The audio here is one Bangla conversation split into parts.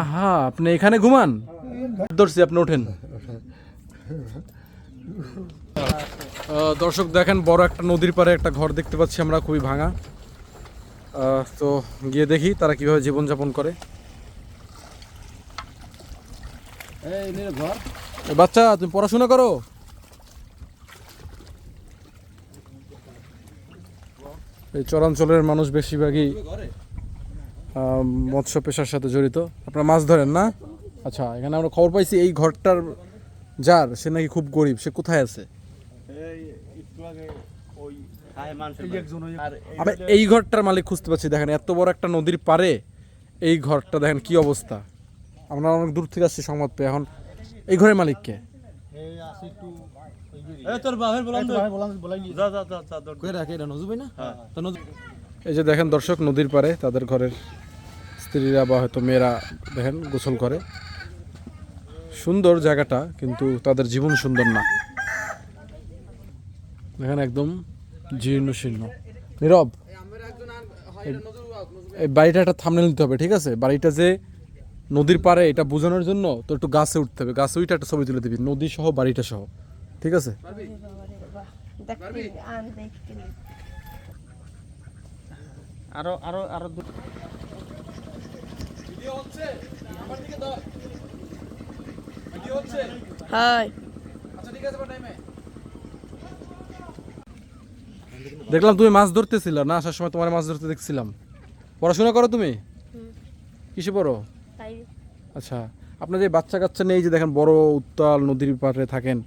আহা আপনি এখানে ঘুমান? ধরছি আপনি ওঠেন। দর্শক দেখেন বড় একটা নদীর পাড়ে একটা ঘর দেখতে পাচ্ছি আমরা খুবই ভাঙা। তো গিয়ে দেখি তারা কীভাবে জীবনযাপন করে। বাচ্চা তুমি পড়াশোনা করো? এই চরাঞ্চলের মানুষ বেশিরভাগই মৎস্য পেশার সাথে জড়িত। আপনারা মাছ ধরেন না? আচ্ছা এখানে আমরা খবর পাইছি এই ঘরটার যার সে নাকি খুব গরিব সে কোথায় আছে? আবার এই ঘরটার মালিক খুঁজতে পারছি দেখেন এত বড় একটা নদীর পারে এই ঘরটা দেখেন কি অবস্থা। আমরা অনেক দূর থেকে আসছি সংবাদ পেয়ে এখন এই ঘরের মালিককে এই যে দেখেন দর্শক নদীর পারে তাদের ঘরের স্ত্রীরা বা হয়তো মেয়েরা দেখেন গোসল করে। সুন্দর জায়গাটা কিন্তু তাদের জীবন সুন্দর না। দেখেন একদম জীর্ণ শীর্ণ নীরব। এই- বাড়িটা একটা থামনে নিতে হবে ঠিক আছে? বাড়িটা যে নদীর পারে এটা বোঝানোর জন্য তো একটু গাছে উঠতে হবে। গাছে উঠে একটা ছবি তুলে দিবি নদী সহ বাড়িটা সহ ঠিক আছে আর আরও আরও দেখলাম তুমি মাছ ধরতেছিল না? আসার সময় তোমার মাছ ধরতে দেখছিলাম। পড়াশোনা করো তুমি? কিসে পড়ো? আচ্ছা আপনার যে বাচ্চা কাচ্চা নেই যে দেখেন বড় উত্তাল নদীর পাড়ে থাকেন।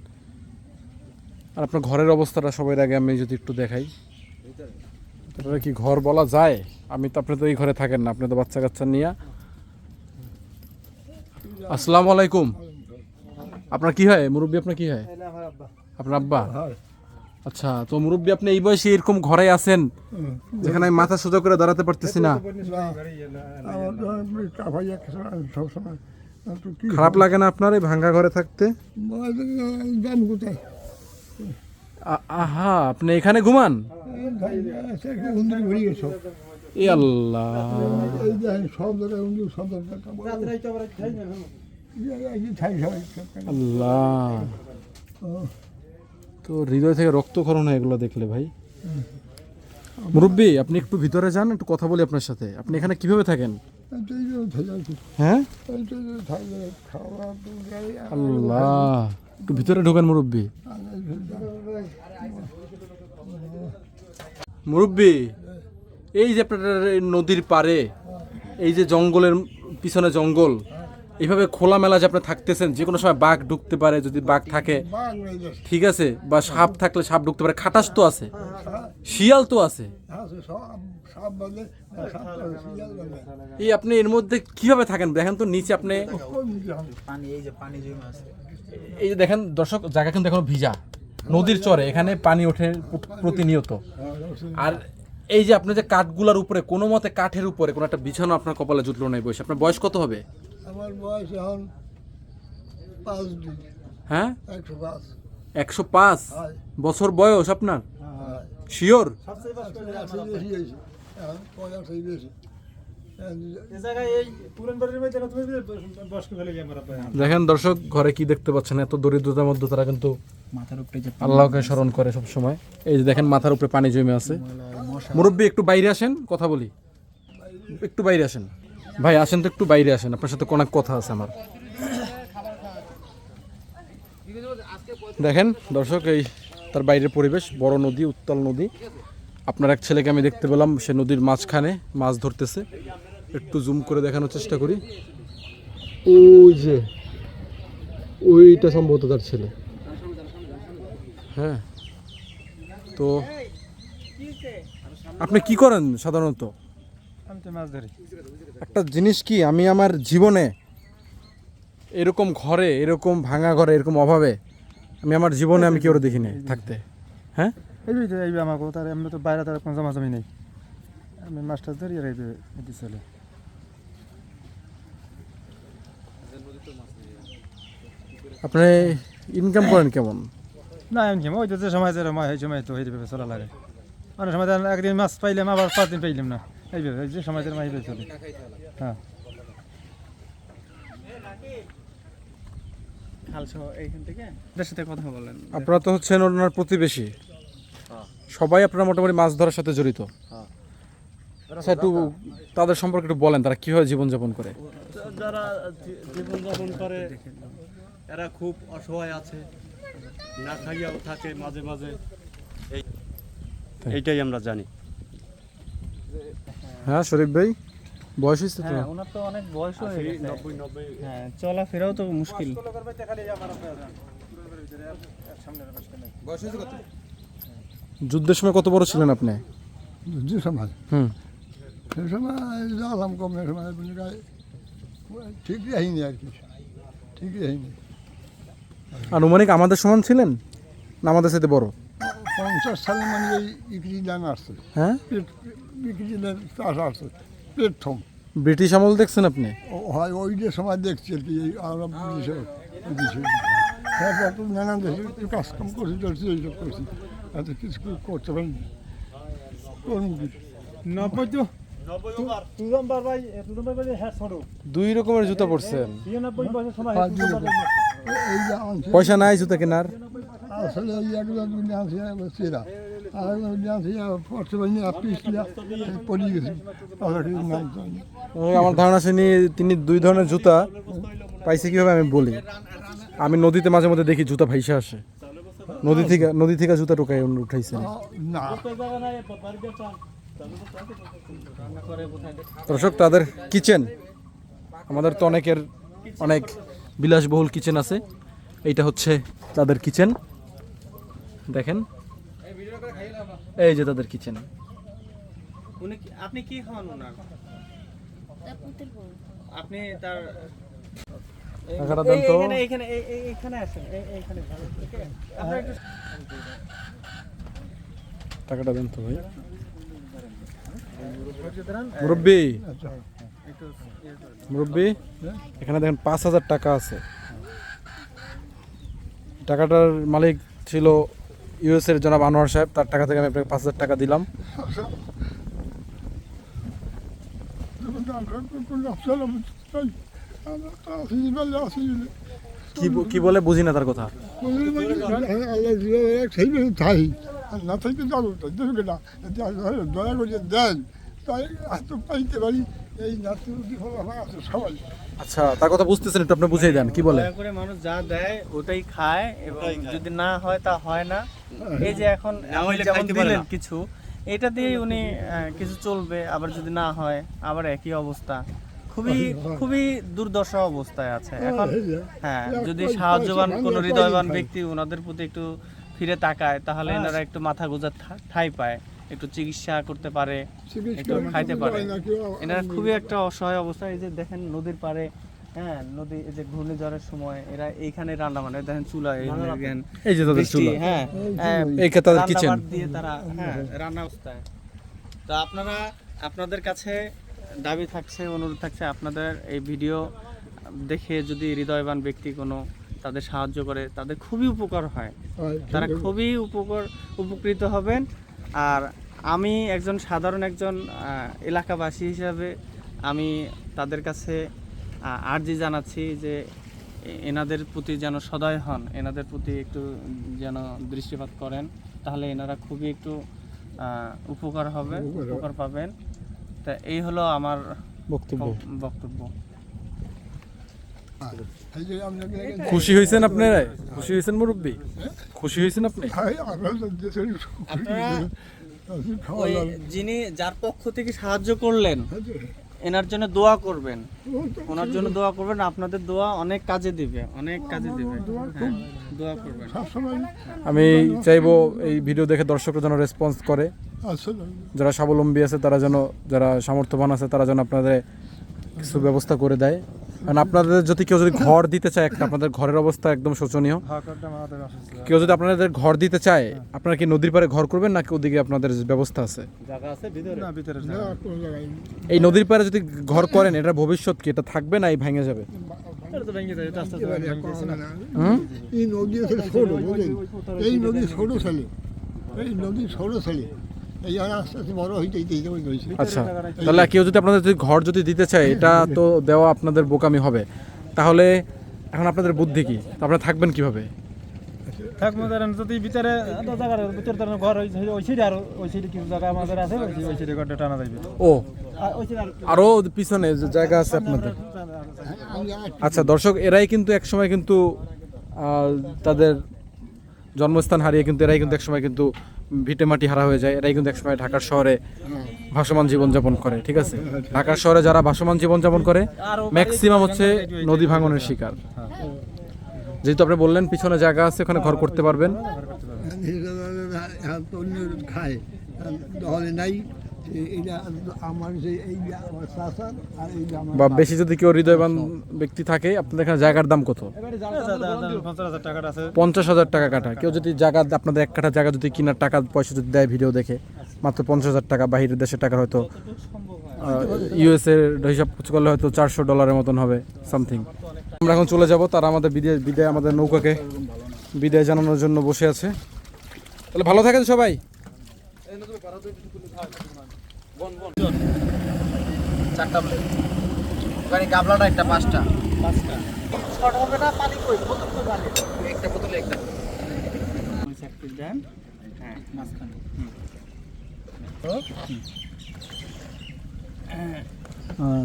আর আপনার ঘরের অবস্থাটা সবাই আগে আমি যদি একটু দেখাই। তারপরে কি ঘর বলা যায়? আমি তো, আপনি তো এই ঘরে থাকেন না, আপনি তো বাচ্চা কাচ্চা নিয়ে। আসসালামু আলাইকুম। আপনার কি হয়? মুরব্বী আপনার কি হয়? আপনার আব্বা? আচ্ছা তো মুরব্বী আপনি এই বয়সে এরকম ঘরে আছেন, যেখানে আমি মাথা সোজা করে দাঁড়াতে পারতেছি না। খারাপ লাগে না আপনার এই ভাঙ্গা ঘরে থাকতে? আহা, আপনি এখানে ঘুমান? এ আল্লাহ। সব জায়গায় আল্লাহ। তো হৃদয় থেকে রক্তক্ষরণ হয় এগুলো দেখলে ভাই। মুরব্বী, আপনি একটু ভিতরে যান, একটু কথা বলি আপনার সাথে। আপনি এখানে কীভাবে থাকেন? হ্যাঁ? আল্লাহ। একটু ভিতরে ঢোকেন মুরব্বী। মুরব্বী এই যে আপনার নদীর পারে এই যে জঙ্গলের পিছনে জঙ্গল এইভাবে খোলামেলা যে আপনি থাকতেছেন যে কোনো সময় বাঘ ঢুকতে পারে যদি বাঘ থাকে ঠিক আছে? বা সাপ থাকলে সাপ ঢুকতে পারে খাটাস তো আছে শিয়াল তো আছে। এই আপনি এর মধ্যে কীভাবে থাকেন? দেখেন তো নিচে আপনি এই যে দেখেন দর্শক জায়গা কিন্তু এখনও ভিজা। নদীর চরে এখানে পানি ওঠে প্রতিনিয়ত। আর এই যে আপনি যে কাঠগুলার উপরে কোনো মতে কাঠের উপরে কোনো একটা বিছানো আপনার কপালে জুটলো নাই বয়স। আপনার বয়স কত হবে? আমার বয়স এখন পাঁচ হ্যাঁ? একশো পাঁচ। বছর বয়স আপনার? শিওর দেখেন দর্শক ঘরে কি দেখতে পাচ্ছেন? এত দরিদ্রতার মধ্যে তারা কিন্তু আল্লাহকে স্মরণ করে সব সময় এই যে দেখেন মাথার উপরে পানি জমে আছে। মুরব্বী একটু বাইরে আসেন কথা বলি। একটু বাইরে আসেন। ভাই আসেন তো একটু বাইরে আসেন। আপনার সাথে অনেক কথা আছে আমার। দেখেন দর্শক এই তার বাইরের পরিবেশ বড় নদী উত্তাল নদী। আপনার এক ছেলেকে আমি দেখতে পেলাম সে নদীর মাঝখানে মাছ ধরতেছে। একটু জুম করে দেখানোর চেষ্টা করি। ওই যে ওইটা সম্ভবত তার ছেলে। হ্যাঁ তো আপনি কি করেন সাধারণত? আমি তো মাছ ধরি। একটা জিনিস কি আমি আমার জীবনে এরকম ঘরে এরকম ভাঙা ঘরে এরকম অভাবে আমি আমার জীবনে আমি কেউ দেখিনি থাকতে। হ্যাঁ? এই আমার কথা তো বাইরে তার কোনো জমা জমি নেই। আমি মাছটা ধরি আর এই যে এটি চলে আপনি ইনকাম করেন কেমন? না কেমন ওই তো যে সময় যে সময় সেই সময় তো এইভাবে চলা লাগে। অনেক সময় একদিন মাছ পাইলাম আবার পাঁচ দিন পাইলাম না। এইভাবে এই যে সময় যে এইভাবে চলে। হ্যাঁ। খালসহ এইখান থেকে ওদের সাথে কথা বলেন। আপনারা তো হচ্ছেন ওনার প্রতিবেশী। সবাই আপনারা মোটামুটি মাছ ধরার সাথে জড়িত। আচ্ছা একটু তাদের সম্পর্কে একটু বলেন তারা কীভাবে জীবনযাপন করে? যারা জীবনযাপন করে এরা খুব অসহায় আছে না খাইয়াও থাকে মাঝে মাঝে। এই এইটাই আমরা জানি। হ্যাঁ শরীফ ভাই বয়স হয়েছে তো? হ্যাঁ ওনার তো অনেক বয়স হয়ে গেছে। নব্বই নব্বই। হ্যাঁ চলাফেরাও তো মুশকিল। যুদ্ধের সময় কত বড় ছিলেন আপনি? যে সময়? হুম। সে সময় জানলাম কম না সময় ঠিক যাইনি আর কি ঠিক যাইনি আনুমানিক আমাদের সমান ছিলেন? না আমাদের সাথে বড়? পঞ্চাশ সালে মানে এই বিক্রি দান আসছে। হ্যাঁ? বিক্রি দান চাষ আসছে। প্রথম ব্রিটিশ আমল দেখছেন আপনি? ও হয় ওই যে সময় দেখছি আর কি এই আমরা বিদেশে তারপর তো নানান দেশে একটু কাজকাম করছি চলছি এইসব করছি। এত কিছু করতে পারিনি। করব কি নব্বই তো হ্যাঁ দুই রকমের জুতা পরছেন বিরানব্বই বছর সময় আর দিয়ে দেবো। এই যে আনছে। পয়সা নাই জুতা কেনার? আসলে একজন সেরা আর একজন পড়তে পারিনি পড়ে গেছি। আমার ধারণা শুনি তিনি দুই ধরনের জুতা পাইছে কীভাবে আমি বলি। আমি নদীতে মাঝে মধ্যে দেখি জুতা ভাইসা আসে। নদী থেকে নদী থেকে জুতা টোকাই উঠাইছেন আ, না দর্শক তাদের কিচেন আমাদের তো অনেকের অনেক বিলাসবহুল কিচেন আছে। এইটা হচ্ছে তাদের কিচেন দেখেন এই যে তাদের কিচেন আপনি কি ওনার? আপনি তার টাকাটা দেন তো। এখানে এখানে এখানে টাকাটা দেন তো ভাই। মুরব্বী? মুরব্বী? এখানে দেখেন পাঁচ হাজার টাকা আছে। টাকাটার মালিক ছিল ইউএস এর জনাব আনোয়ার সাহেব, তার টাকা থেকে আমি আপনাকে পাঁচ হাজার টাকা দিলাম। কি বলে? বুঝি না তার কথা। না থাকতে যাব দেখবে না। দয়া করে দেন। তাই এত পাইতে পারি এই নাতি আছে সবাই। আচ্ছা তার কথা বুঝতেছেন একটু আপনি বুঝিয়ে দেন কি বলে? করে মানুষ যা দেয় ওটাই খায় এবং যদি না হয় তা হয় না। এই যে এখন আপনি হইলে যেমন খাইতে পারে দিলেন না। কিছু এটা দিয়ে উনি কিছু চলবে আবার যদি না হয় আবার একই অবস্থা। খুবই খুবই দুর্দশা অবস্থায় আছে। এখন হ্যাঁ যদি সাহায্যবান কোনো হৃদয়বান ব্যক্তি ওনাদের প্রতি একটু ফিরে তাকায় তাহলে এনারা একটু মাথা গোজার ঠাই পায় একটু চিকিৎসা করতে পারে একটু খাইতে পারে। এনারা খুবই একটা অসহায় অবস্থা এই যে দেখেন নদীর পাড়ে হ্যাঁ নদী এই যে ঘূর্ণিঝড়ের সময় এরা এইখানে রান্না মানে দেখেন চুলা এই দেখেন এই যে তাদের চুলা। হ্যাঁ হ্যাঁ, এই তাদের কিচেন দিয়ে তারা হ্যাঁ রান্না অবস্থায়। তো আপনারা আপনাদের কাছে দাবি থাকছে অনুরোধ থাকছে আপনাদের এই ভিডিও দেখে যদি হৃদয়বান ব্যক্তি কোনো তাদের সাহায্য করে তাদের খুবই উপকার হয়। তারা খুবই উপকার উপকৃত হবেন। আর আমি একজন সাধারণ একজন এলাকাবাসী হিসাবে আমি তাদের কাছে আর্জি জানাচ্ছি যে এনাদের প্রতি যেন সদয় হন এনাদের প্রতি একটু যেন দৃষ্টিপাত করেন তাহলে এনারা খুবই একটু উপকার হবে। উপকার পাবেন। তা এই হলো আমার বক্তব্য। বক্তব্য। খুশি হয়েছেন আপনারা? খুশি হয়েছেন মুরব্বী? খুশি হয়েছেন আপনি? দাওয়া যিনি যার পক্ষ থেকে সাহায্য করলেন এনার জন্য দোয়া করবেন। ওনার জন্য দোয়া করবেন আপনাদের দোয়া অনেক কাজে দিবে অনেক কাজে দিবে। হ্যাঁ, দোয়া করবেন। আমি চাইব এই ভিডিও দেখে দর্শকরা যেন রেসপন্স করে। যারা স্বাবলম্বী আছে তারা যেন যারা সামর্থ্যবান আছে তারা যেন আপনাদের কিছু ব্যবস্থা করে দেয়। কারণ আপনাদের যদি কেউ যদি ঘর দিতে চায় একটা আপনাদের ঘরের অবস্থা একদম শোচনীয়। আসছে কেউ যদি আপনাদের ঘর দিতে চায় আপনারা কি নদীর পাড়ে ঘর করবেন নাকি ওদিকে আপনাদের ব্যবস্থা আছে? জায়গা আছে ভিতরে? না ভিতরে না, কোনো জায়গায় নেই। এই নদীর পাড়ে যদি ঘর করেন এটা ভবিষ্যৎ কি? এটা থাকবে না এই ভেঙে যাবে? এটা তো ভেঙে যায় এটা আস্তে আস্তে এবারে ভেঙে গেছে না। না। হুম? এই নদী ছোট এই নদী ছোট ছেলে এই নদী ছোট ছেলে এই আস্তে আস্তে বড় হইতে হইতে হইতে হইতে আচ্ছা তাহলে কেউ যদি আপনাদের যদি ঘর যদি দিতে চায় এটা তো দেওয়া আপনাদের বোকামি হবে। তাহলে এখন আপনাদের বুদ্ধি কি? আপনারা থাকবেন কীভাবে? থাকব ধরেন যদি ভিতরে জায়গার ভিতরে ধরেন ঘর ওই সাইডে- আর ওই সাইডে কিছু জায়গা আমাদের আছে ওই সাইডে- ঘরটা টানা যাইবে। ও আর ওই সাইডে আর- আরও পিছনে জায়গা আছে আপনাদের? আচ্ছা দর্শক এরাই কিন্তু একসময় কিন্তু আহ, তাদের জন্মস্থান হারিয়ে কিন্তু এরাই কিন্তু একসময় কিন্তু ভিটে মাটি হারা হয়ে যায়, এরাই কিন্তু একসময় ঢাকার শহরে ভাসমান জীবনযাপন করে, ঠিক আছে? ঢাকার শহরে যারা ভাসমান জীবনযাপন করে ম্যাক্সিমাম হচ্ছে নদী ভাঙনের শিকার। যেহেতু আপনি বললেন, পিছনে জায়গা আছে, ওখানে ঘর করতে পারবেন। নাই। বা বেশি যদি কেউ হৃদয়বান ব্যক্তি থাকে আপনাদের এখানে জায়গার দাম কত? পঞ্চাশ হাজার টাকাটা পঞ্চাশ হাজার টাকা কাটা কেউ যদি জায়গা আপনাদের এক কাঠা জায়গা যদি কিনার টাকা পয়সা যদি দেয় ভিডিও দেখে মাত্র পঞ্চাশ হাজার টাকা বাহিরের দেশের টাকা হয়তো ইউএস এর হিসাব করলে হয়তো চারশো ডলারের মতন হবে সামথিং আমরা এখন চলে যাব তারা আমাদের বিদায় বিদায় আমাদের নৌকাকে বিদায় জানানোর জন্য বসে আছে। তাহলে ভালো থাকেন সবাই। চারটা ওখানে গাবলাটা একটা পাঁচটা। পাঁচটা। একটা বোতলে একটা। দেন। হ্যাঁ। মাঝখানে।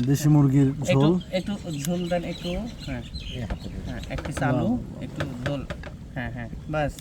দেশি মুরগির একটু একটু ঝোল দেন একটু। হ্যাঁ। হ্যাঁ একটু আলু একটু ঝোল হ্যাঁ হ্যাঁ। বাস।